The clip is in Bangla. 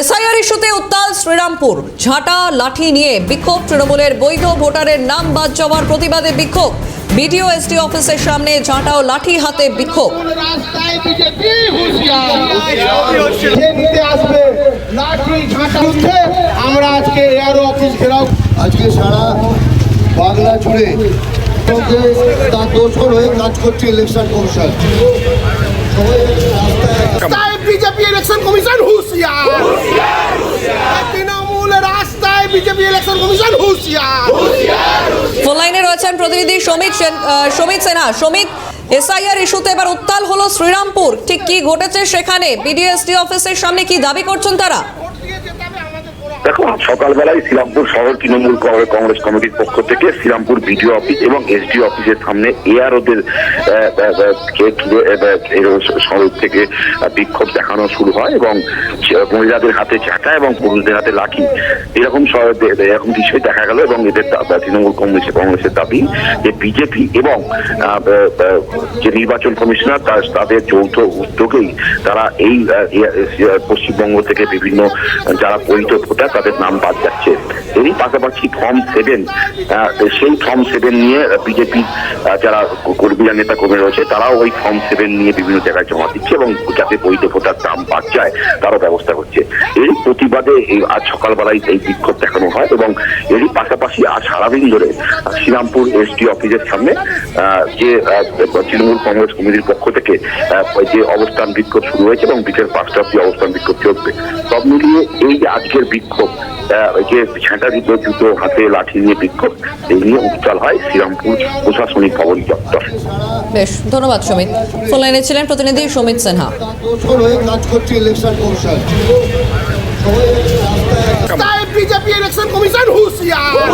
এসআইআর ইস্যুতে উত্তাল শ্রীরামপুর। ঝাঁটা লাঠি নিয়ে বিক্ষোভ তৃণমূলের বৈধ ভোটারের নাম বাদ যাওয়ার প্রতিবাদে বিক্ষোভ। বিডিও এসটি অফিসের সামনে ঝাঁটা ও লাঠি হাতে বিক্ষোভ। আমরা আজকে এয়ার অফিস ঘেরাও আজকে সারা বাংলা জুড়ে তার দোষর হয়ে কাজ করছে ইলেকশন কমিশন সবাই রাস্তায় রাস্তায় বিজেপি ইলেকশন কমিশন হুঁশিয়ার তৃণমূল রাস্তায় বিজেপি ইলেকশন কমিশন হুঁশিয়ার ফোন লাইনে রয়েছেন প্রতিনিধি সমিত সমিত সিনহা সমিত এসআইআর ইস্যুতে এবার উত্তাল হলো শ্রীরামপুর। ঠিক কি ঘটেছে সেখানে? বিডিএসডি অফিসের সামনে কি দাবি করছেন তারা? দেখো সকালবেলায় শ্রীরামপুর শহর তৃণমূল কংগ্রেস কংগ্রেস কমিটির পক্ষ থেকে শ্রীরামপুর বিডিও অফিস এবং এসডি অফিসের সামনে এআরওদের থেকে বিক্ষোভ দেখানো শুরু হয় এবং মহিলাদের হাতে চাকা এবং পুরুষদের হাতে লাঠি। এরকম এরকম বিষয় দেখা গেল এবং এদের তৃণমূল কংগ্রেস কংগ্রেসের দাবি যে বিজেপি এবং যে নির্বাচন কমিশনার তার, তাদের যৌথ উদ্যোগেই তারা এই পশ্চিমবঙ্গ থেকে বিভিন্ন, যারা বৈধ ভোটার তাদের নাম বাদ যাচ্ছে। এরই পাশাপাশি ফর্ম সেভেন সেই ফর্ম সেভেন নিয়ে বিজেপি যারা কর্মীরা নেতা কর্মী রয়েছে তারাও ওই ফর্ম সেভেন নিয়ে বিভিন্ন জায়গায় জমা দিচ্ছে এবং যাতে বৈধ ভোটার নাম বাদ যায় তারও ব্যবস্থা হচ্ছে। এই প্রতিবাদে আজ সকালবেলায় এই বিক্ষোভ দেখানো হয় এবং এরই পাশাপাশি আজ সারাদিন ধরে শ্রীরামপুর এসডি অফিসের সামনে যে তৃণমূল কংগ্রেস কমিটির পক্ষ থেকে যে অবস্থান বিক্ষোভ শুরু হয়েছে এবং বিকেল পাঁচটা অব্দি অবস্থান বিক্ষোভ চলবে। সব মিলিয়ে এই যে আজকের বিক্ষোভ ওই যে ঝাঁটা জুতো জুতো হাতে লাঠি নিয়ে বিক্ষোভ এই নিয়ে উত্তাল হয় শ্রীরামপুর প্রশাসনিক ভবন দপ্তর বেশ ধন্যবাদ সমিত। ফোন লাইনে ছিলেন প্রতিনিধি সমিত সিনহা। কাজ করছে ইলেকশন কমিশন। Rússia!